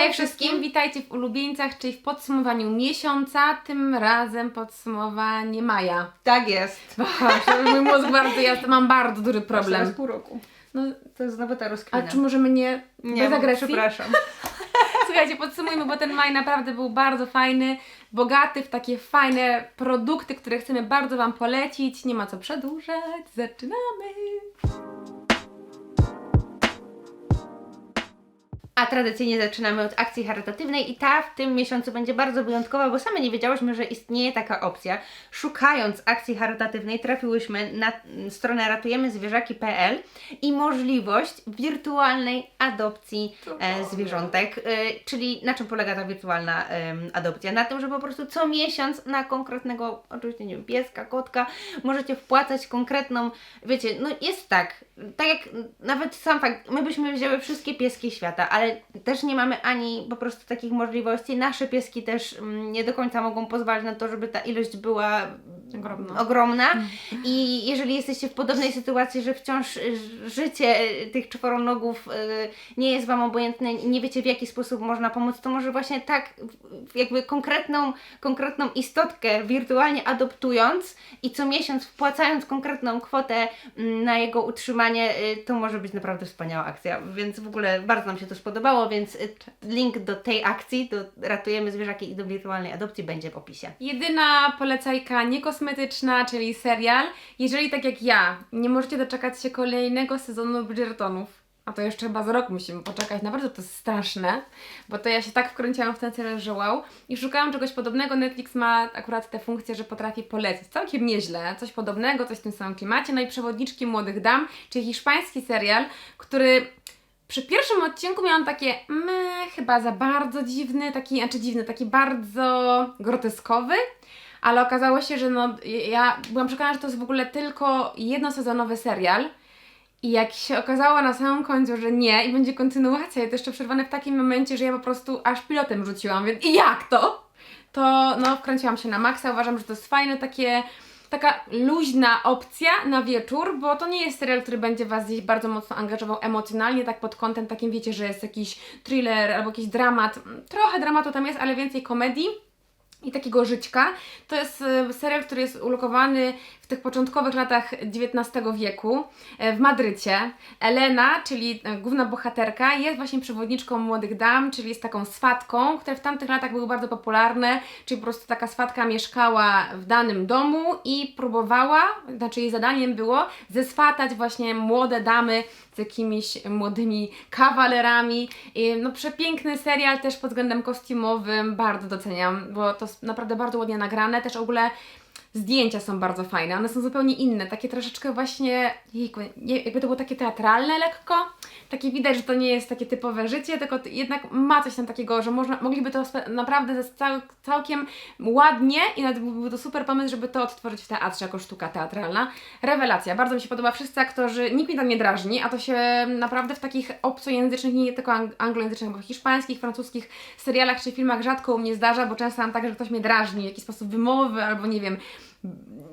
Hej wszystkim, witajcie w ulubieńcach, czyli w podsumowaniu miesiąca, tym razem podsumowanie maja. Tak jest. Boże, mój mózg bardzo, ja mam bardzo duży Problem. problem. pół roku. No, To jest znowu ta a czy możemy nie, Nie, bez agresji? przepraszam. Słuchajcie, podsumujmy, bo ten maj naprawdę był bardzo fajny, bogaty w takie fajne produkty, które chcemy bardzo Wam polecić. Nie ma co przedłużać, zaczynamy! A tradycyjnie zaczynamy od akcji charytatywnej i ta w tym miesiącu będzie bardzo wyjątkowa, bo same nie wiedziałyśmy, że istnieje taka opcja. Szukając akcji charytatywnej trafiłyśmy na stronę ratujemyzwierzaki.pl i możliwość wirtualnej adopcji e, zwierzątek. E, czyli na czym polega ta wirtualna em, adopcja? Na tym, że po prostu co miesiąc na konkretnego, oczywiście nie wiem, pieska, kotka, możecie wpłacać konkretną, wiecie, no jest tak, tak jak nawet sam fakt, my byśmy wzięły wszystkie pieski świata, ale też nie mamy ani po prostu takich możliwości. Nasze pieski też mm, nie do końca mogą pozwalać na to, żeby ta ilość była Ogromna. ogromna. I jeżeli jesteście w podobnej sytuacji, że wciąż życie y, tych czworonogów y, nie jest Wam obojętne, nie wiecie w jaki sposób można pomóc, to może właśnie tak jakby konkretną, konkretną istotkę wirtualnie adoptując i co miesiąc wpłacając konkretną kwotę mm, na jego utrzymanie, y, to może być naprawdę wspaniała akcja. Więc w ogóle bardzo nam się to spodobało, więc link do tej akcji, do Ratujemy Zwierzaki i do wirtualnej adopcji będzie w opisie. Jedyna polecajka niekosmetyczna, czyli serial. Jeżeli tak jak ja, nie możecie doczekać się kolejnego sezonu Bridgertonów, a to jeszcze chyba za rok musimy poczekać, naprawdę to jest straszne, bo to ja się tak wkręciłam w ten serial, że wow. I szukałam czegoś podobnego, Netflix ma akurat tę funkcję, że potrafi polecić. Całkiem nieźle, coś podobnego, coś w tym samym klimacie. No i Przewodniczki Młodych Dam, czyli hiszpański serial, który przy pierwszym odcinku miałam takie, me, chyba za bardzo dziwny, taki, znaczy dziwny, taki bardzo groteskowy, ale okazało się, że no, ja byłam przekonana, że to jest w ogóle tylko jednosezonowy serial. I jak się okazało na samym końcu, że nie i będzie kontynuacja i to jeszcze przerwane w takim momencie, że ja po prostu aż pilotem rzuciłam, więc i jak to? To no wkręciłam się na maksa, uważam, że to jest fajne takie taka luźna opcja na wieczór, bo to nie jest serial, który będzie Was gdzieś bardzo mocno angażował emocjonalnie, tak pod kątem takim wiecie, że jest jakiś thriller albo jakiś dramat. Trochę dramatu tam jest, ale więcej komedii i takiego żyćka. To jest e, serial, który jest ulokowany w tych początkowych latach XIX wieku e, w Madrycie. Elena, czyli e, główna bohaterka, jest właśnie przewodniczką młodych dam, czyli jest taką swatką, które w tamtych latach były bardzo popularne, czyli po prostu taka swatka mieszkała w danym domu i próbowała, znaczy jej zadaniem było zeswatać właśnie młode damy z jakimiś młodymi kawalerami. I, no przepiękny serial też pod względem kostiumowym, bardzo doceniam, bo to naprawdę bardzo ładnie nagrane, też w ogóle zdjęcia są bardzo fajne, one są zupełnie inne, takie troszeczkę właśnie, jejku, jakby to było takie teatralne lekko, takie widać, że to nie jest takie typowe życie, tylko jednak ma coś tam takiego, że można, mogliby to naprawdę cał, całkiem ładnie i nawet byłby to super pomysł, żeby to odtworzyć w teatrze jako sztuka teatralna. Rewelacja, bardzo mi się podoba, wszyscy aktorzy, nikt mnie tam nie drażni, a to się naprawdę w takich obcojęzycznych, nie tylko ang- anglojęzycznych, bo hiszpańskich, francuskich serialach czy filmach rzadko u mnie zdarza, bo często mam tak, że ktoś mnie drażni, w jakiś sposób wymowy albo nie wiem,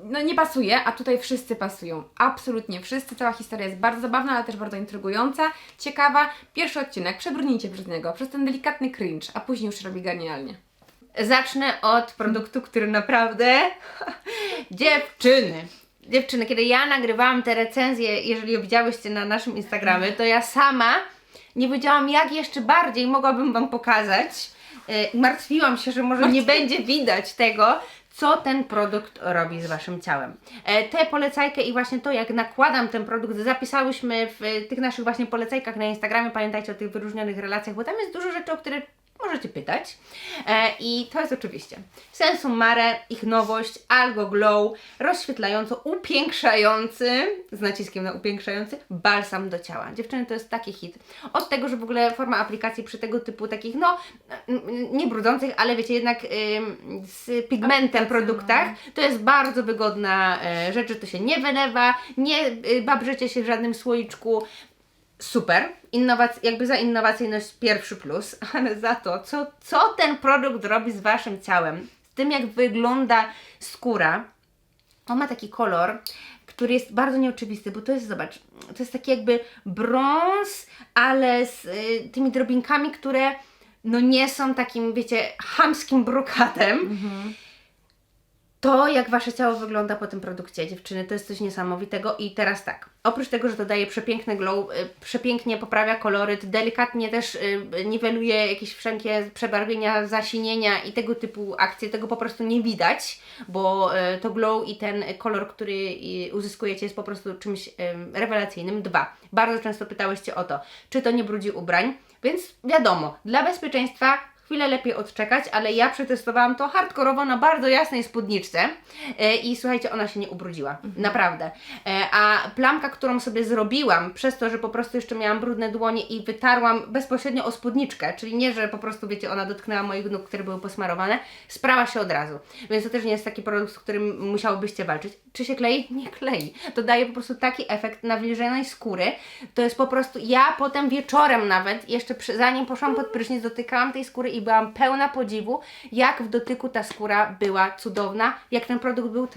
no nie pasuje, a tutaj wszyscy pasują. Absolutnie wszyscy. Cała historia jest bardzo zabawna, ale też bardzo intrygująca, ciekawa. Pierwszy odcinek, przebrnijcie przez niego, przez ten delikatny cringe, a później już robi genialnie. Zacznę od produktu, który naprawdę. Dziewczyny! Dziewczyny, kiedy ja nagrywałam te recenzje, jeżeli je widziałyście na naszym Instagramie, to ja sama nie wiedziałam, jak jeszcze bardziej mogłabym Wam pokazać. Yy, Martwiłam się, że może nie będzie widać tego, co ten produkt robi z Waszym ciałem. E, Tę polecajkę i właśnie to, jak nakładam ten produkt, zapisałyśmy w tych naszych właśnie polecajkach na Instagramie. Pamiętajcie o tych wyróżnionych relacjach, bo tam jest dużo rzeczy, o które możecie pytać. E, I to jest oczywiście Sensum Mare, ich nowość, Algo Glow, rozświetlająco upiększający, z naciskiem na upiększający, balsam do ciała. Dziewczyny, to jest taki hit. Od tego, że w ogóle forma aplikacji przy tego typu takich, no, n- nie brudzących, ale wiecie, jednak ym, z pigmentem produktach, to jest bardzo wygodna e, rzecz, że to się nie wylewa, nie y, babrzecie się w żadnym słoiczku, super. Innowac- jakby za innowacyjność pierwszy plus, ale za to, co, co ten produkt robi z Waszym ciałem, z tym jak wygląda skóra, on ma taki kolor, który jest bardzo nieoczywisty, bo to jest, zobacz, to jest taki jakby brąz, ale z y, tymi drobinkami, które no nie są takim, wiecie, chamskim brokatem, Mhm. To, jak wasze ciało wygląda po tym produkcie, dziewczyny, to jest coś niesamowitego. I teraz tak, oprócz tego, że to daje przepiękny glow, y, przepięknie poprawia koloryt, delikatnie też y, niweluje jakieś wszelkie przebarwienia, zasinienia i tego typu akcje, tego po prostu nie widać, bo y, to glow i ten kolor, który uzyskujecie jest po prostu czymś rewelacyjnym. Dwa, bardzo często pytałyście o to, czy to nie brudzi ubrań, więc wiadomo, dla bezpieczeństwa chwilę lepiej odczekać, ale ja przetestowałam to hardkorowo na bardzo jasnej spódniczce e, i słuchajcie, ona się nie ubrudziła. Naprawdę. E, a plamka, którą sobie zrobiłam, przez to, że po prostu jeszcze miałam brudne dłonie i wytarłam bezpośrednio o spódniczkę, czyli nie, że po prostu, wiecie, ona dotknęła moich nóg, które były posmarowane, sprała się od razu. Więc to też nie jest taki produkt, z którym musiałybyście walczyć. Czy się klei? Nie klei. To daje po prostu taki efekt nawilżonej skóry. To jest po prostu, ja potem wieczorem nawet, jeszcze przy, zanim poszłam pod prysznic, dotykałam tej skóry i byłam pełna podziwu, jak w dotyku ta skóra była cudowna, jak ten produkt był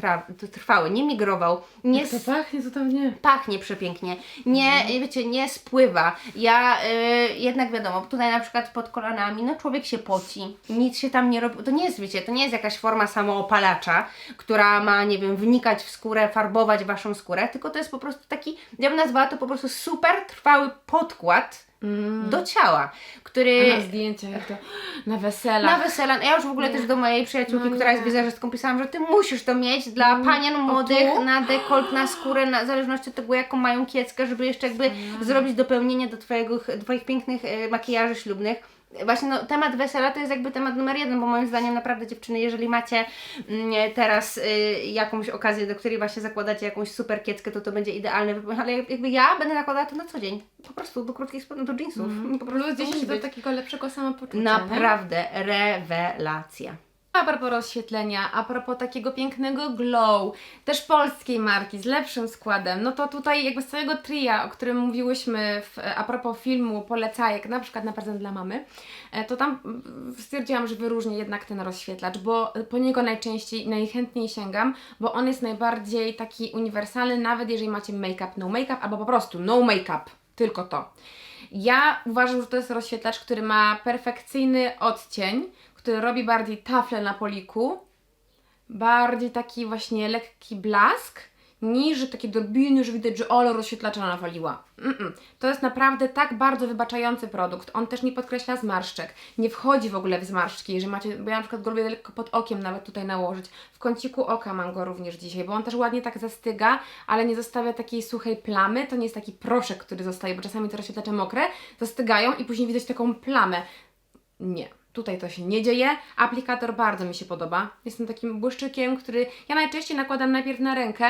trwały, nie migrował, nie Jak to pachnie cudownie. pachnie przepięknie, nie, wiecie, nie spływa. Ja y, jednak wiadomo, tutaj na przykład pod kolanami, no człowiek się poci, nic się tam nie robi. To nie jest, wiecie, to nie jest jakaś forma samoopalacza, która ma, nie wiem, wnikać w skórę, farbować waszą skórę, tylko to jest po prostu taki, ja bym nazwała to po prostu super trwały podkład do ciała, który. A na zdjęciach, jak to na weselach. Na wesela, ja już w ogóle też do mojej przyjaciółki, No która jest nie. wizerzystką, pisałam, że ty musisz to mieć dla panien młodych, na dekolt, na skórę, na, w zależności od tego, jaką mają kieckę, żeby jeszcze jakby zrobić dopełnienie do twojego, twoich pięknych e, makijaży ślubnych. Właśnie no, temat wesela to jest jakby temat numer jeden, bo moim zdaniem naprawdę dziewczyny, jeżeli macie mm, teraz y, jakąś okazję, do której właśnie zakładacie jakąś super kieckę, to to będzie idealny wypływ, ale jakby ja będę nakładała to na co dzień, po prostu do krótkich spodni, do jeansów. Po prostu Plus to 10 musi do takiego lepszego samopoczucia. Naprawdę rewelacja. A propos rozświetlenia, a propos takiego pięknego glow, też polskiej marki z lepszym składem, no to tutaj jakby z całego tria, o którym mówiłyśmy w, a propos filmu polecajek, na przykład na prezent dla mamy, e, to tam mm, stwierdziłam, że wyróżnię jednak ten rozświetlacz, bo po niego najczęściej najchętniej sięgam, bo on jest najbardziej taki uniwersalny, nawet jeżeli macie make-up, no make-up, albo po prostu no make-up, tylko to. Ja uważam, że to jest rozświetlacz, który ma perfekcyjny odcień, który robi bardziej taflę na poliku, bardziej taki właśnie lekki blask, niż takie drobiny, że widać, że Ola rozświetlacza nawaliła. Mm-mm. To jest naprawdę tak bardzo wybaczający produkt. On też nie podkreśla zmarszczek. Nie wchodzi w ogóle w zmarszczki. Jeżeli macie, bo ja na przykład go lubię lekko pod okiem nawet tutaj nałożyć. W kąciku oka mam go również dzisiaj, bo on też ładnie tak zastyga, ale nie zostawia takiej suchej plamy. To nie jest taki proszek, który zostaje, bo czasami te rozświetlacze mokre zastygają i później widać taką plamę. Nie. Tutaj to się nie dzieje. Aplikator bardzo mi się podoba. Jestem takim błyszczykiem, który ja najczęściej nakładam najpierw na rękę,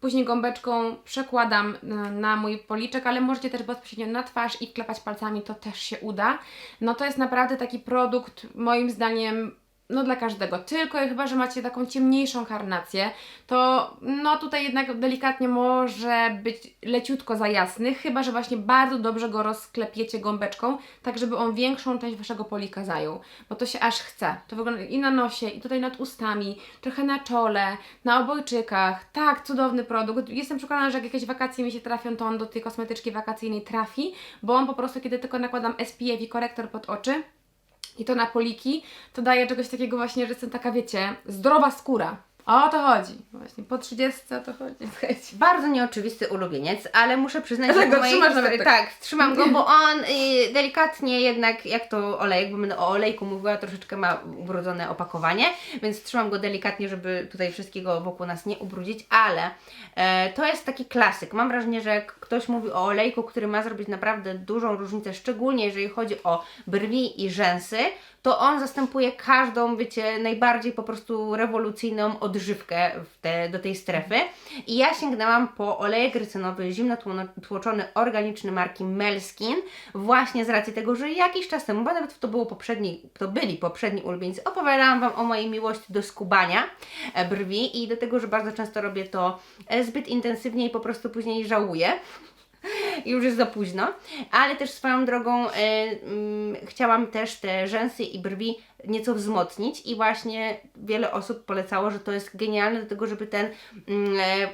później gąbeczką przekładam na, na mój policzek, ale możecie też bezpośrednio na twarz i klepać palcami, to też się uda. No to jest naprawdę taki produkt, moim zdaniem, no dla każdego. Tylko chyba, że macie taką ciemniejszą karnację, to no tutaj jednak delikatnie może być leciutko za jasny, chyba, że właśnie bardzo dobrze go rozklepiecie gąbeczką, tak żeby on większą część Waszego polika zajął, bo to się aż chce. To wygląda i na nosie, i tutaj nad ustami, trochę na czole, na obojczykach. Tak, cudowny produkt. Jestem przekonana, że jak jakieś wakacje mi się trafią, to on do tej kosmetyczki wakacyjnej trafi, bo on po prostu, kiedy tylko nakładam SPF i korektor pod oczy, i to na poliki, to daje czegoś takiego właśnie, że jestem taka, wiecie, zdrowa skóra. O to chodzi. Właśnie po 30 o to chodzi. Słuchajcie. Bardzo nieoczywisty ulubieniec, ale muszę przyznać, że mojej trzymasz nawet tak. tak, trzymam go, bo on y, delikatnie jednak, jak to olejek, bo będę o olejku mówiła, troszeczkę ma ubrudzone opakowanie, więc trzymam go delikatnie, żeby tutaj wszystkiego wokół nas nie ubrudzić, ale e, to jest taki klasyk. Mam wrażenie, że jak ktoś mówi o olejku, który ma zrobić naprawdę dużą różnicę, szczególnie jeżeli chodzi o brwi i rzęsy, to on zastępuje każdą, wiecie, najbardziej po prostu rewolucyjną odżywkę te, do tej strefy. I ja sięgnęłam po olejek rycynowy zimno tłoczony organiczny marki Melskin, właśnie z racji tego, że jakiś czas temu, bo nawet to było poprzedni, to byli poprzedni ulubieńcy, opowiadałam Wam o mojej miłości do skubania e, brwi i do tego, że bardzo często robię to e, zbyt intensywnie i po prostu później żałuję już jest za późno, ale też swoją drogą e, mm, chciałam też te rzęsy i brwi nieco wzmocnić i właśnie wiele osób polecało, że to jest genialne do tego, żeby ten e,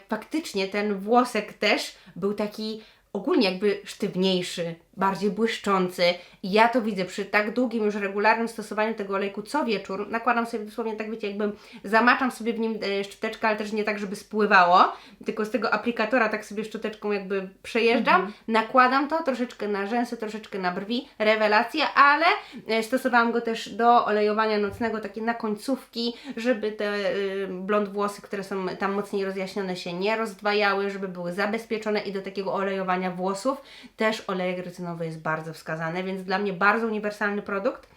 faktycznie ten włosek też był taki ogólnie jakby sztywniejszy, bardziej błyszczący. I ja to widzę przy tak długim już regularnym stosowaniu tego olejku co wieczór. Nakładam sobie dosłownie tak, wiecie, jakbym zamaczam sobie w nim e, szczoteczkę, ale też nie tak, żeby spływało, tylko z tego aplikatora tak sobie szczoteczką jakby przejeżdżam, nakładam to troszeczkę na rzęsy, troszeczkę na brwi, rewelacja, ale e, stosowałam go też do olejowania nocnego, takie na końcówki, żeby te y, blond włosy, które są tam mocniej rozjaśnione się nie rozdwajały, żeby były zabezpieczone i do takiego olejowania włosów też olejek rycynowy jest bardzo wskazany, więc dla mnie bardzo uniwersalny produkt.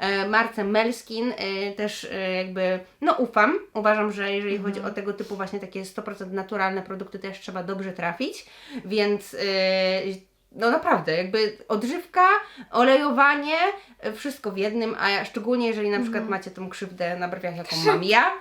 E, marce Melskin e, też e, jakby, no ufam. Uważam, że jeżeli chodzi o tego typu właśnie takie 100% naturalne produkty, też trzeba dobrze trafić, więc no naprawdę, jakby odżywka, olejowanie, wszystko w jednym, a szczególnie jeżeli na przykład macie tą krzywdę na brwiach, jaką mam ja,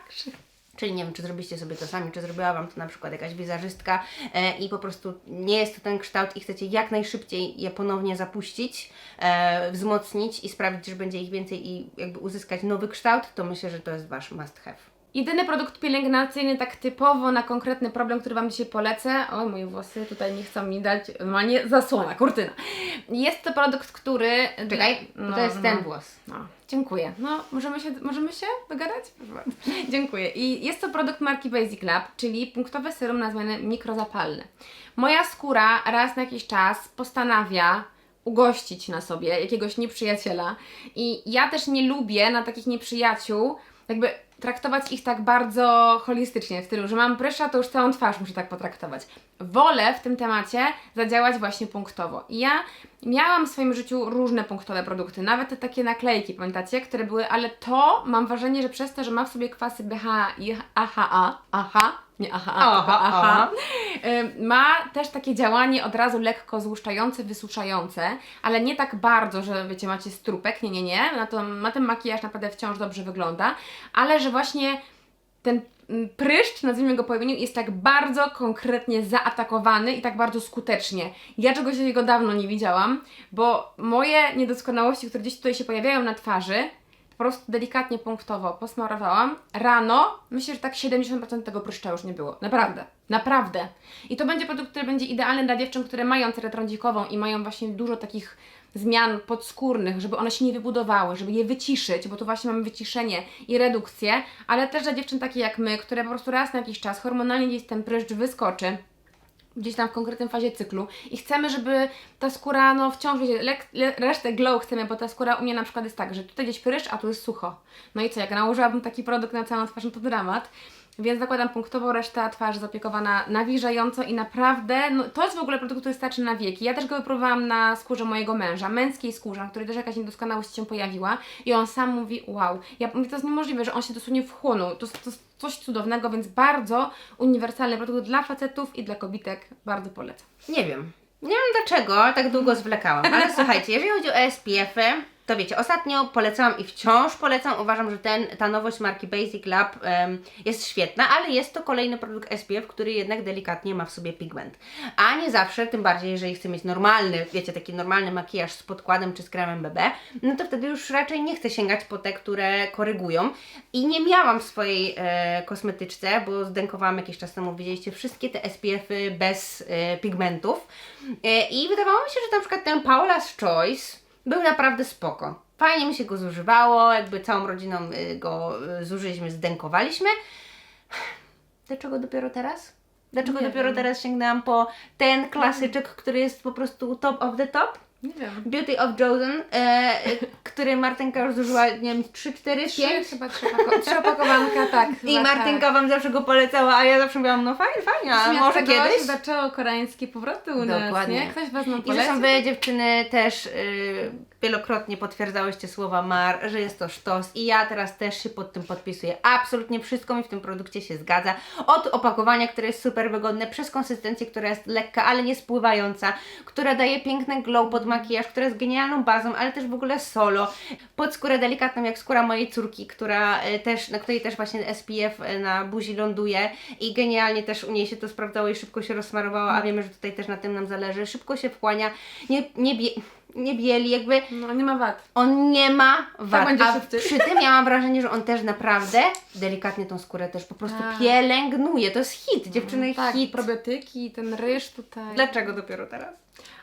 Czyli nie wiem, czy zrobiliście sobie to sami, czy zrobiła Wam to na przykład jakaś wizerzystka e, i po prostu nie jest to ten kształt i chcecie jak najszybciej je ponownie zapuścić, e, wzmocnić i sprawić, że będzie ich więcej i jakby uzyskać nowy kształt, to myślę, że to jest Wasz must have. Jedyny produkt pielęgnacyjny tak typowo na konkretny problem, który Wam dzisiaj polecę. O, moje włosy tutaj nie chcą mi dać, normalnie zasłona, kurtyna. Jest to produkt, który... Czekaj, bo to jest ten włos. No, dziękuję. No, możemy się, możemy się dogadać? Dziękuję. I jest to produkt marki Basic Lab, czyli punktowe serum na zmiany mikrozapalne. Moja skóra raz na jakiś czas postanawia ugościć na sobie jakiegoś nieprzyjaciela i ja też nie lubię na takich nieprzyjaciół jakby traktować ich tak bardzo holistycznie, w stylu, że mam prysza, to już całą twarz muszę tak potraktować. Wolę w tym temacie zadziałać właśnie punktowo. I ja miałam w swoim życiu różne punktowe produkty, nawet te takie naklejki, pamiętacie, które były, ale to mam wrażenie, że przez to, że ma w sobie kwasy BHA i AHA, AHA, nie AHA, Aha, AHA, aha. ma też takie działanie od razu lekko złuszczające, wysuszające, ale nie tak bardzo, że wiecie, macie strupek, nie, nie, nie, na, to, na ten makijaż naprawdę wciąż dobrze wygląda, ale że właśnie ten mm, pryszcz, nazwijmy go po imieniu, jest tak bardzo konkretnie zaatakowany i tak bardzo skutecznie. Ja czegoś takiego dawno nie widziałam, bo moje niedoskonałości, które gdzieś tutaj się pojawiają na twarzy, po prostu delikatnie punktowo posmarowałam. Rano, myślę, że tak 70% tego pryszcza już nie było. Naprawdę. Naprawdę. I to będzie produkt, który będzie idealny dla dziewczyn, które mają cerę trądzikową i mają właśnie dużo takich zmian podskórnych, żeby one się nie wybudowały, żeby je wyciszyć, bo tu właśnie mamy wyciszenie i redukcję, ale też dla dziewczyn takie jak my, które po prostu raz na jakiś czas hormonalnie gdzieś ten pryszcz wyskoczy, gdzieś tam w konkretnej fazie cyklu i chcemy, żeby ta skóra, no wciąż, wiecie, le, resztę glow chcemy, bo ta skóra u mnie na przykład jest tak, że tutaj gdzieś pryszcz, a tu jest sucho. No i co, jak nałożyłabym taki produkt na całą twarz, no to dramat. Więc zakładam punktowo, reszta twarzy zapiekowana nawilżająco i naprawdę, no to jest w ogóle produkt, który starczy na wieki. Ja też go wypróbowałam na skórze mojego męża, męskiej skórze, na której też jakaś niedoskonałość się pojawiła i on sam mówi, wow, ja mówię, to jest niemożliwe, że on się dosłownie wchłonął, to, to jest coś cudownego, więc bardzo uniwersalny produkt dla facetów i dla kobitek, bardzo polecam. Nie wiem. Nie wiem dlaczego tak długo zwlekałam, ale słuchajcie, jeżeli chodzi o SPF-y, to wiecie, ostatnio polecałam i wciąż polecam. Uważam, że ten, ta nowość marki Basic Lab em, jest świetna, ale jest to kolejny produkt SPF, który jednak delikatnie ma w sobie pigment. A nie zawsze, tym bardziej jeżeli chcę mieć normalny, wiecie, taki normalny makijaż z podkładem czy z kremem BB, no to wtedy już raczej nie chcę sięgać po te, które korygują. I nie miałam w swojej e, kosmetyczce, bo zdękowałam jakiś czas temu, widzieliście, wszystkie te SPF-y bez e, pigmentów. E, I wydawało mi się, że na przykład ten Paula's Choice był naprawdę spoko. Fajnie mi się go zużywało, jakby całą rodziną y, go y, zużyliśmy, zdękowaliśmy. Dlaczego dopiero teraz? Dlaczego Nie dopiero wiem. teraz sięgnęłam po ten klasyczek, który jest po prostu top of the top? Nie wiem. Beauty of Josen, e, który Martynka już zużyła, nie wiem, 3, 4, Trzy, 5. chyba trzy, opako- trzy opakowanka, tak. I chyba Martynka Wam zawsze go polecała, a ja zawsze mówiłam, no fajnie, fajnie, tak. a może kiedyś? się zaczęło koreańskie powroty u nas, Dokładnie. nie? Ktoś Was nam I zresztą polecił? wy dziewczyny też y, wielokrotnie potwierdzałyście słowa Mar, że jest to sztos i ja teraz też się pod tym podpisuję. Absolutnie wszystko mi w tym produkcie się zgadza. Od opakowania, które jest super wygodne, przez konsystencję, która jest lekka, ale nie spływająca, która daje piękny glow pod makijaż, która jest genialną bazą, ale też w ogóle solo. Pod skórę delikatną, jak skóra mojej córki, która y, też, na której też właśnie SPF y, na buzi ląduje i genialnie też u niej się to sprawdzało i szybko się rozsmarowało, a wiemy, że tutaj też na tym nam zależy. Szybko się wchłania, nie, nie bie nie bieli, jakby No nie ma wad. on nie ma wad. będzie A przy tym ja mam wrażenie, że on też naprawdę delikatnie tą skórę też po prostu Tak. pielęgnuje. To jest hit, dziewczyny, tak, hit. probiotyki, ten ryż tutaj. Dlaczego dopiero teraz?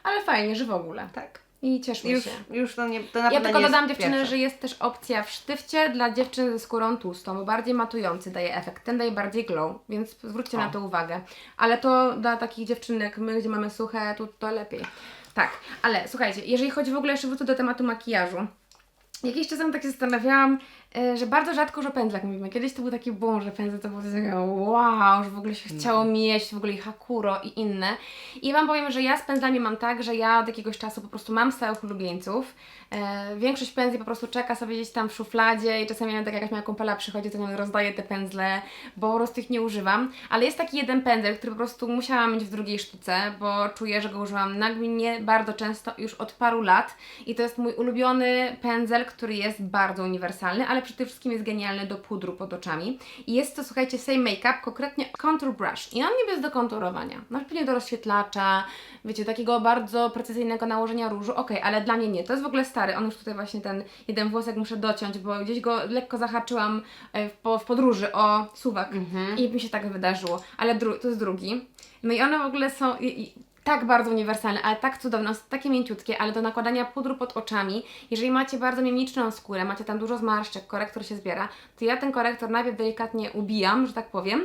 Ale fajnie, że w ogóle. Tak. I cieszmy Już, się. już to nie, to na Ja tylko nie dodam dziewczyny, pierwsze. że jest też opcja w sztywcie dla dziewczyn ze skórą tłustą, bo bardziej matujący daje efekt. Ten daje bardziej glow, więc zwróćcie O. na to uwagę. Ale to dla takich dziewczyn jak my, gdzie mamy suche, to, to lepiej. Tak, ale słuchajcie, jeżeli chodzi w ogóle jeszcze wrócę do tematu makijażu. Jakiś czas temu tak się zastanawiałam, że bardzo rzadko, że pędzlak mówimy. Kiedyś to był taki boom, że pędzel to było coś takiego wow, że w ogóle się chciało mieć, w ogóle i Hakuro i inne. I ja Wam powiem, że ja z pędzlami mam tak, że ja od jakiegoś czasu po prostu mam stałych ulubieńców. E, większość pędzli po prostu czeka sobie gdzieś tam w szufladzie i czasami nawet jak jakaś moja kumpela przychodzi, to nią rozdaję te pędzle, bo po prostu ich nie używam. Ale jest taki jeden pędzel, który po prostu musiałam mieć w drugiej sztuce, bo czuję, że go używam nagminnie bardzo często już od paru lat. I to jest mój ulubiony pędzel, który jest bardzo uniwersalny, ale przede wszystkim jest genialny do pudru pod oczami. I jest to, słuchajcie, Same Makeup, konkretnie Contour Brush. I on niby jest do konturowania. No pewnie do rozświetlacza, wiecie, takiego bardzo precyzyjnego nałożenia różu. Okej, ale dla mnie nie. To jest w ogóle stary. On już tutaj właśnie ten jeden włosek muszę dociąć, bo gdzieś go lekko zahaczyłam e, w, po, w podróży o suwak. I mi się tak wydarzyło. Ale to jest drugi. No i one w ogóle są... Tak bardzo uniwersalne, ale tak cudowne, takie mięciutkie, ale do nakładania pudru pod oczami, jeżeli macie bardzo mimiczną skórę, macie tam dużo zmarszczek, korektor się zbiera, to ja ten korektor najpierw delikatnie ubijam, że tak powiem,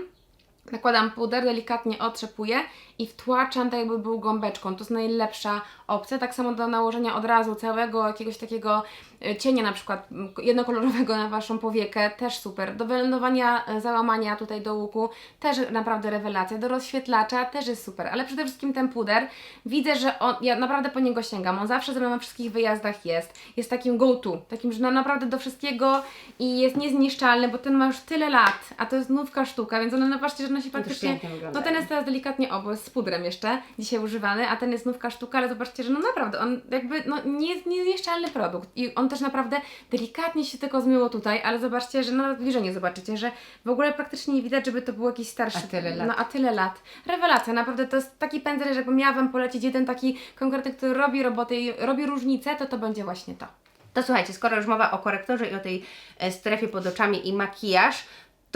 nakładam puder, delikatnie otrzepuję i wtłaczam tak jakby był gąbeczką. To jest najlepsza opcja. Tak samo do nałożenia od razu całego jakiegoś takiego e, cienia na przykład jednokolorowego na Waszą powiekę, też super. Do wylądowania e, załamania tutaj do łuku, też naprawdę rewelacja. Do rozświetlacza też jest super, ale przede wszystkim ten puder, widzę, że on, ja naprawdę po niego sięgam. On zawsze ze mną na wszystkich wyjazdach jest. Jest takim go-to, takim, że na naprawdę do wszystkiego i jest niezniszczalny, bo ten ma już tyle lat, a to jest nówka sztuka, więc one, no patrzcie, że one się praktycznie... pięknie No ten jest teraz delikatnie obły, z pudrem jeszcze, dzisiaj używany, a ten jest nówka sztuka, ale zobaczcie, że no naprawdę, on jakby, no nie jest niezniszczalny produkt i on też naprawdę delikatnie się tylko zmyło tutaj, ale zobaczcie, że no zbliżenie zobaczycie, że w ogóle praktycznie nie widać, żeby to był jakiś starszy. A tyle lat. No a tyle lat. Rewelacja, naprawdę to jest taki pędzel, że jakbym miała Wam polecić jeden taki konkretny, który robi robotę i robi różnicę, to to będzie właśnie to. To słuchajcie, skoro już mowa o korektorze i o tej e, strefie pod oczami i makijaż,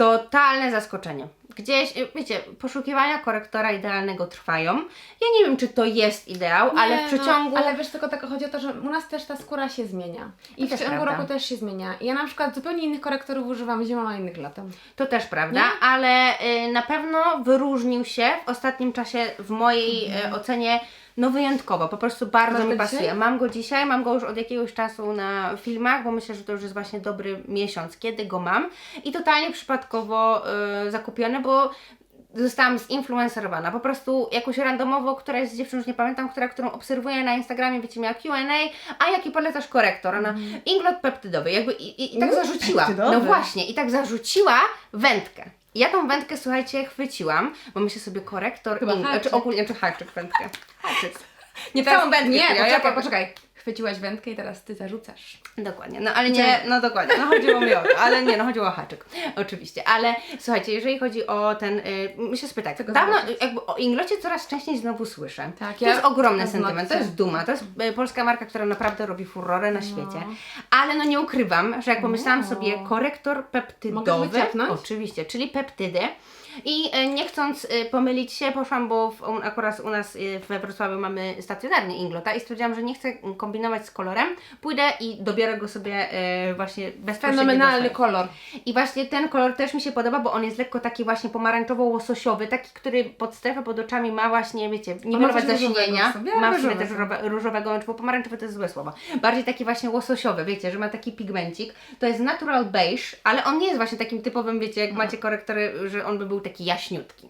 totalne zaskoczenie. Gdzieś, e, wiecie, poszukiwania korektora idealnego trwają. Ja nie wiem, czy to jest ideał, ale w Nie, przeciągu... No, ale wiesz, tylko tak chodzi o to, że u nas też ta skóra się zmienia. I To w ciągu prawda. roku też się zmienia. Ja na przykład zupełnie innych korektorów używam zimą, a innych latem. To też prawda, Nie? ale y, na pewno wyróżnił się w ostatnim czasie w mojej y, ocenie no wyjątkowo, po prostu bardzo. Masz mi go pasuje. dzisiaj? Mam go dzisiaj, mam go już od jakiegoś czasu na filmach, bo myślę, że to już jest właśnie dobry miesiąc, kiedy go mam i totalnie przypadkowo y, zakupiony, bo zostałam zinfluencerowana. Po prostu jakoś randomowo, która jest z dziewczyn, już nie pamiętam, która, którą obserwuję na Instagramie, wiecie, miała Q&A, a jaki polecasz korektor? Ona, inglot peptydowy, jakby i, i, i tak Inglot zarzuciła. peptydowy? No właśnie, i tak zarzuciła wędkę. Ja tą wędkę, słuchajcie, chwyciłam, bo myślę sobie korektor, Chyba in, haczyk. czy ogólnie, czy haczyk, wędkę. Haczyk. Nie, Całą wędkę Nie, chwilę, poczekaj, ja- poczekaj. Chwyciłaś wędkę i teraz Ty zarzucasz. Dokładnie, no ale nie, no dokładnie, no chodziło mi o to, ale nie, no chodziło o haczyk, oczywiście, ale słuchajcie, jeżeli chodzi o ten, y, myślę sobie tak, Tego dawno, zobaczyć. jakby o Inglocie coraz częściej znowu słyszę, Tak, to ja- jest ogromny ja sentyment, to znowuję. jest duma, to jest y, polska marka, która naprawdę robi furorę na świecie, No. ale no nie ukrywam, że jak pomyślałam O. sobie korektor Mogę peptydowy, wyciepnąć? oczywiście, czyli peptydy, i e, nie chcąc e, pomylić się, poszłam, bo w, akurat u nas e, we Wrocławiu mamy stacjonarnie Inglota i stwierdziłam, że nie chcę kombinować z kolorem. Pójdę i dobiorę go sobie właśnie bezpośrednio Fenomenalny kolor. I właśnie ten kolor też mi się podoba, bo on jest lekko taki właśnie pomarańczowo-łososiowy, taki, który pod strefę pod oczami ma właśnie, wiecie, niwelować sobie, Ma w różowe też różowego, bo pomarańczowy to jest złe słowo. Bardziej taki właśnie łososiowy, wiecie, że ma taki pigmencik. To jest natural beige, ale on nie jest właśnie takim typowym, wiecie, jak macie korektory, że on by był taki jaśniutki.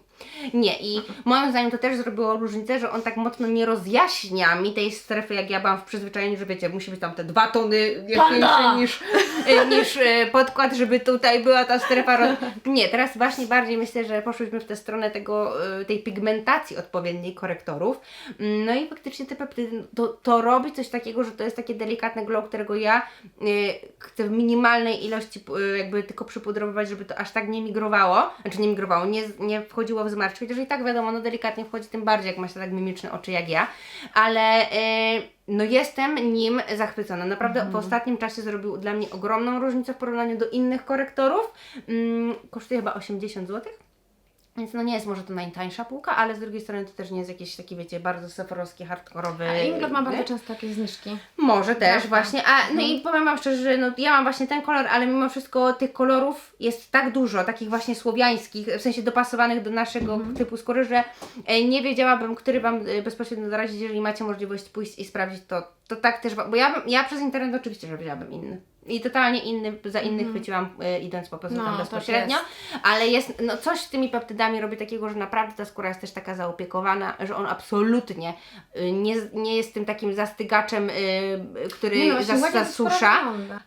Nie, i moim zdaniem to też zrobiło różnicę, że on tak mocno nie rozjaśnia mi tej strefy, jak ja byłam w przyzwyczajeniu, że wiecie, musi być tam te dwa tony jaśniejsze niż, y, niż y, podkład, żeby tutaj była ta strefa. Roz... Nie, teraz właśnie bardziej myślę, że poszłyśmy w tę stronę tego, y, tej pigmentacji odpowiedniej korektorów. Mm, No i faktycznie te peptydy, to, to robi coś takiego, że to jest takie delikatne glow, którego ja chcę w minimalnej ilości jakby tylko przypudrowywać, żeby to aż tak nie migrowało, znaczy nie migrowało, nie, nie wchodziło w zmarszczki, chociaż i tak wiadomo, no delikatnie wchodzi, tym bardziej jak ma się tak mimiczne oczy jak ja, ale y, no jestem nim zachwycona. Naprawdę w ostatnim czasie zrobił dla mnie ogromną różnicę w porównaniu do innych korektorów. Mm, kosztuje chyba 80 zł. Więc no nie jest może to najtańsza półka, ale z drugiej strony to też nie jest jakiś taki, wiecie, bardzo seforowski, hardkorowy. A Inglot ma bardzo często jakieś zniżki. Może też właśnie, a no i powiem Wam szczerze, że no, ja mam właśnie ten kolor, ale mimo wszystko tych kolorów jest tak dużo, takich właśnie słowiańskich, w sensie dopasowanych do naszego typu skóry, że e, nie wiedziałabym, który Wam e, bezpośrednio doradzić, jeżeli macie możliwość pójść i sprawdzić to, to tak też, bo ja, ja przez internet oczywiście, że wzięłabym inny. I totalnie inny, za innych chwyciłam e, idąc po prostu No, tam bezpośrednio, ale jest, no coś z tymi peptydami robi takiego, że naprawdę ta skóra jest też taka zaopiekowana, że on absolutnie y, nie, nie jest tym takim zastygaczem, y, który Nie no, zas, zasusza,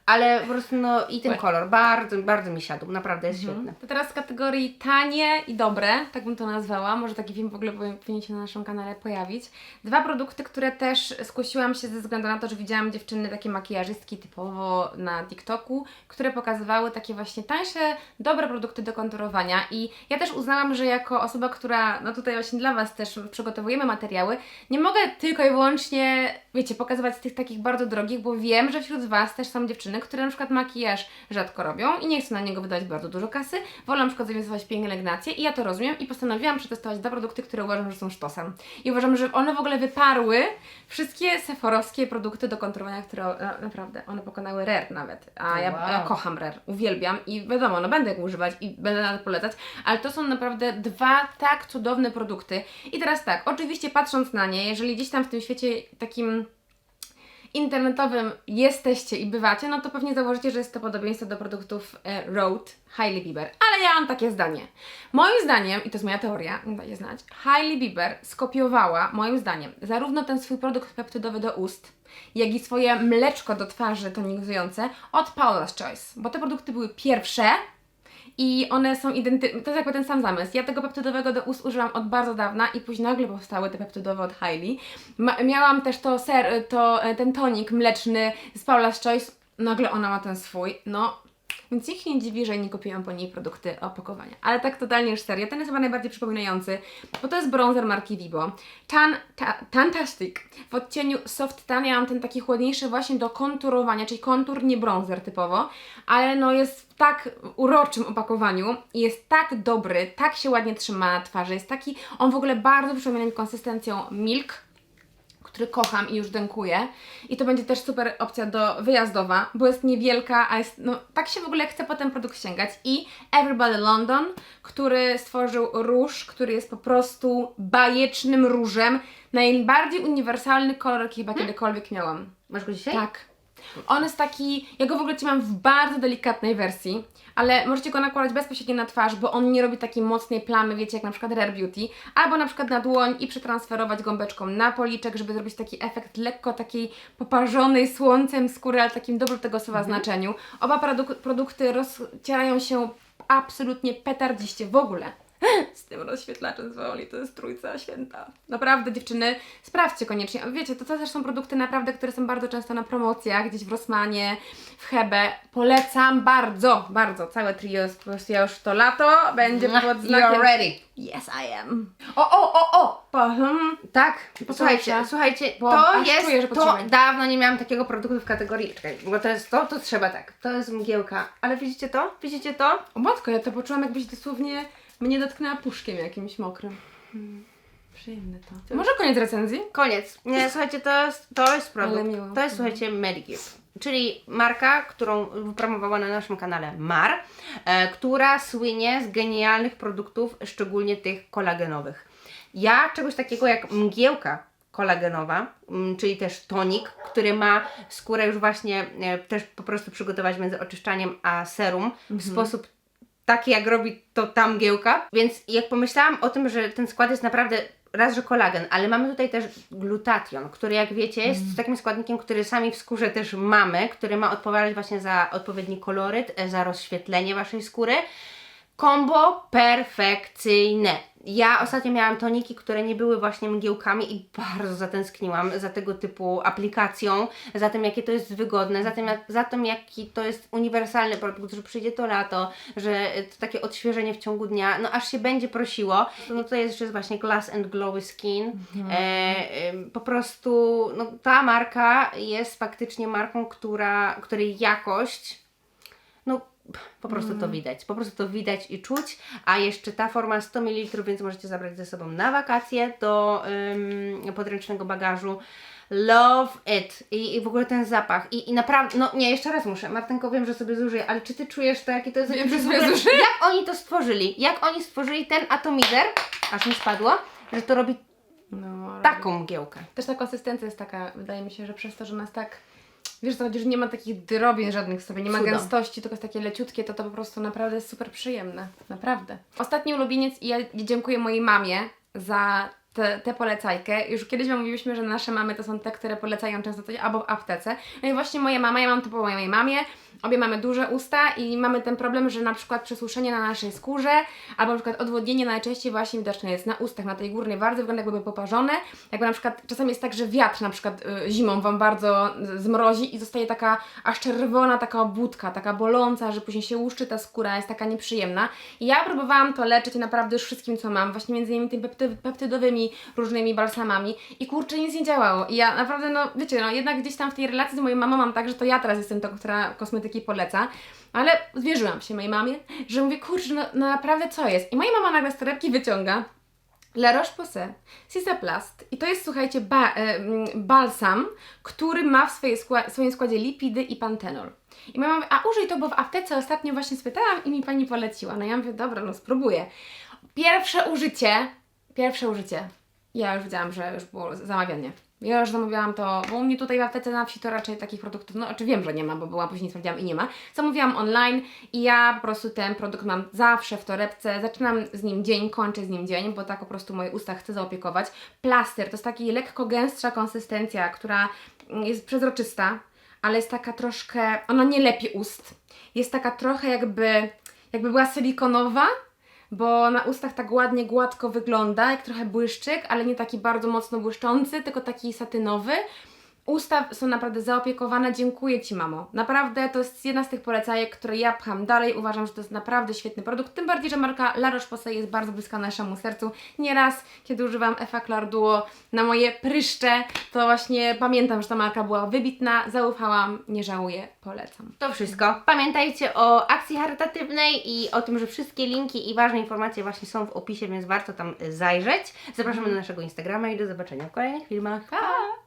ale po prostu no i ten Ładnie. kolor bardzo, bardzo mi siadł, naprawdę jest świetny. To teraz z kategorii tanie i dobre, tak bym to nazwała. Może taki film w ogóle powi- powinien się na naszym kanale pojawić. Dwa produkty, które też skusiłam się ze względu na to, że widziałam dziewczyny, takie makijażystki typowo na TikToku, które pokazywały takie właśnie tańsze, dobre produkty do konturowania. I ja też uznałam, że jako osoba, która, no tutaj właśnie dla Was też przygotowujemy materiały, nie mogę tylko i wyłącznie, wiecie, pokazywać tych takich bardzo drogich, bo wiem, że wśród Was też są dziewczyny, które na przykład makijaż rzadko robią i nie chcą na niego wydać bardzo dużo kasy, wolą na przykład zainwestować pielęgnację i ja to rozumiem i postanowiłam przetestować dwa produkty, które uważam, że są sztosem. I uważam, że one w ogóle wyparły wszystkie seforowskie produkty do konturowania, które na, naprawdę, one pokonały Rare nawet, a ja, Wow. ja kocham Rare, uwielbiam i wiadomo, no będę ich używać i będę nawet polecać, ale to są naprawdę dwa tak cudowne produkty. I teraz tak, oczywiście patrząc na nie, jeżeli gdzieś tam w tym świecie takim internetowym jesteście i bywacie, no to pewnie zauważycie, że jest to podobieństwo do produktów e, Rode Hailey Bieber. Ale ja mam takie zdanie. Moim zdaniem, i to jest moja teoria, daje znać, Hailey Bieber skopiowała, moim zdaniem, zarówno ten swój produkt peptydowy do ust, jak i swoje mleczko do twarzy tonizujące od Paula's Choice. Bo te produkty były pierwsze, i one są identyczne, to jest jakby ten sam zamysł. Ja tego peptydowego do ust użyłam od bardzo dawna i później nagle powstały te peptydowe od Hailey. Ma, miałam też to ser, to, ten tonik mleczny z Paula's Choice, nagle ona ma ten swój, no... Więc nikt się nie dziwi, że nie kupiłam po niej produkty opakowania. Ale tak totalnie już serio. Ten jest chyba najbardziej przypominający, bo to jest bronzer marki Vivo. Tan, ta, Tantastic. W odcieniu Soft Tan ja mam ten taki chłodniejszy właśnie do konturowania, czyli kontur, nie bronzer typowo, ale no jest w tak uroczym opakowaniu i jest tak dobry, tak się ładnie trzyma na twarzy, jest taki, on w ogóle bardzo przypomina mi konsystencją milk, który kocham i już dękuję. I to będzie też super opcja do wyjazdowa, bo jest niewielka, a jest, no tak się w ogóle chce po ten produkt sięgać. I Everybody London, który stworzył róż, który jest po prostu bajecznym różem. Najbardziej uniwersalny kolor, jaki chyba kiedykolwiek miałam. Masz go dzisiaj? Tak. On jest taki, ja go w ogóle trzymam w bardzo delikatnej wersji, ale możecie go nakładać bezpośrednio na twarz, bo on nie robi takiej mocnej plamy, wiecie, jak na przykład Rare Beauty, albo na przykład na dłoń i przetransferować gąbeczką na policzek, żeby zrobić taki efekt lekko takiej poparzonej słońcem skóry, ale takim dobrym tego słowa znaczeniu. Oba produk- produkty rozcierają się absolutnie petardziście w ogóle. Z tym rozświetlaczem z Woli, to jest trójca święta. Naprawdę dziewczyny, sprawdźcie koniecznie. Wiecie, to, to też są produkty naprawdę, które są bardzo często na promocjach, gdzieś w Rossmanie, w Hebe. Polecam bardzo, bardzo. Całe trio, jest po prostu ja już to lato będzie pod znakiem... You're ready. Yes, I am. O, o, o, o! Po, hmm. Tak, Proszę. słuchajcie, słuchajcie, Bo to aż jest, czuję, że to potrzebuję. dawno nie miałam takiego produktu w kategorii, czekaj, bo to jest to, to trzeba tak, to jest mgiełka, ale widzicie to? Widzicie to? O matko, ja to poczułam jakbyś dosłownie mnie dotknęła puszkiem jakimś mokrym. Hmm. Przyjemne to. Może koniec recenzji? Koniec. Nie, słuchajcie, to jest, to jest produkt, Ale miło. to jest, słuchajcie, Medigift, czyli marka, którą wypromowała na naszym kanale Mar, e, która słynie z genialnych produktów, szczególnie tych kolagenowych. Ja czegoś takiego jak mgiełka kolagenowa, mm, czyli też tonik, który ma skórę już właśnie e, też po prostu przygotować między oczyszczaniem a serum w sposób taki jak robi to ta mgiełka. Więc jak pomyślałam o tym, że ten skład jest naprawdę raz, że kolagen, ale mamy tutaj też glutation, który jak wiecie jest takim składnikiem, który sami w skórze też mamy, który ma odpowiadać właśnie za odpowiedni koloryt, e, za rozświetlenie Waszej skóry. Kombo perfekcyjne. Ja ostatnio miałam toniki, które nie były właśnie mgiełkami i bardzo zatęskniłam za tego typu aplikacją, za tym jakie to jest wygodne, za tym, za tym jaki to jest uniwersalny produkt, że przyjdzie to lato, że to takie odświeżenie w ciągu dnia, no aż się będzie prosiło. No to jest jeszcze właśnie Glass and Glowy Skin. E, em, po prostu no, ta marka jest faktycznie marką, która, której jakość po prostu to widać, po prostu to widać i czuć, a jeszcze ta forma 100 ml, więc możecie zabrać ze sobą na wakacje do ym, podręcznego bagażu. Love it I, i w ogóle ten zapach i, i naprawdę, no nie, jeszcze raz muszę, Martynko wiem, że sobie zużyję, ale czy Ty czujesz to, jaki to jest, Wiem, że sobie zużyję. jak oni to stworzyli, jak oni stworzyli ten atomizer, aż mi spadło, że to robi No, taką mgiełkę. Też ta konsystencja jest taka, wydaje mi się, że przez to, że nas tak. Wiesz, co chodzi, że nie ma takich drobin żadnych w sobie, nie ma Cudo. gęstości, tylko jest takie leciutkie, to to po prostu naprawdę jest super przyjemne. Naprawdę. Ostatni ulubieniec i ja dziękuję mojej mamie za tę tę polecajkę. Już kiedyś Wam mówiliśmy, że nasze mamy to są te, które polecają często coś albo w aptece. No i właśnie moja mama, ja mam to po mojej mamie, obie mamy duże usta i mamy ten problem, że na przykład przesuszenie na naszej skórze albo na przykład odwodnienie najczęściej właśnie widoczne jest na ustach, na tej górnej wardze, wygląda jakby były poparzone. Jakby na przykład czasami jest tak, że wiatr na przykład y, zimą Wam bardzo zmrozi i zostaje taka aż czerwona taka obwódka, taka boląca, że później się łuszczy ta skóra, jest taka nieprzyjemna. I ja próbowałam to leczyć naprawdę już wszystkim, co mam, właśnie między innymi tymi pepty, peptydowymi różnymi balsamami i kurczę, nic nie działało. I ja naprawdę, no wiecie, no jednak gdzieś tam w tej relacji z moją mamą mam tak, że to ja teraz jestem tą, która kosmetyki poleca, ale zwierzyłam się mojej mamie, że mówię, kurczę, no, no naprawdę co jest? I moja mama nagle z torebki wyciąga La Roche-Posay, Cisaplast i to jest, słuchajcie, ba, e, mm, balsam, który ma w swojej skła- swoim składzie lipidy i pantenol. I moja mama mówi, a użyj to, bo w aptece ostatnio właśnie spytałam i mi pani poleciła. No ja mówię, dobra, no spróbuję. Pierwsze użycie, pierwsze użycie. Ja już wiedziałam, że już było zamawianie. Ja już zamówiłam to, bo u mnie tutaj w aptece na wsi to raczej takich produktów, no czy wiem, że nie ma, bo byłam później sprawdziłam i nie ma. Zamówiłam online i ja po prostu ten produkt mam zawsze w torebce. Zaczynam z nim dzień, kończę z nim dzień, bo tak po prostu moje usta chcę zaopiekować. Plaster to jest taki lekko gęstsza konsystencja, która jest przezroczysta, ale jest taka troszkę, ona nie lepi ust. Jest taka trochę jakby, jakby była silikonowa, bo na ustach tak ładnie, gładko wygląda, jak trochę błyszczyk, ale nie taki bardzo mocno błyszczący, tylko taki satynowy. Usta są naprawdę zaopiekowane. Dziękuję Ci, mamo. Naprawdę to jest jedna z tych polecajek, które ja pcham dalej. Uważam, że to jest naprawdę świetny produkt. Tym bardziej, że marka La Roche-Posay jest bardzo bliska naszemu sercu. Nieraz, kiedy używam Effaclar Duo na moje pryszcze, to właśnie pamiętam, że ta marka była wybitna. Zaufałam, nie żałuję, polecam. To wszystko. Pamiętajcie o akcji charytatywnej i o tym, że wszystkie linki i ważne informacje właśnie są w opisie, więc warto tam zajrzeć. Zapraszamy na naszego Instagrama i do zobaczenia w kolejnych filmach. Pa!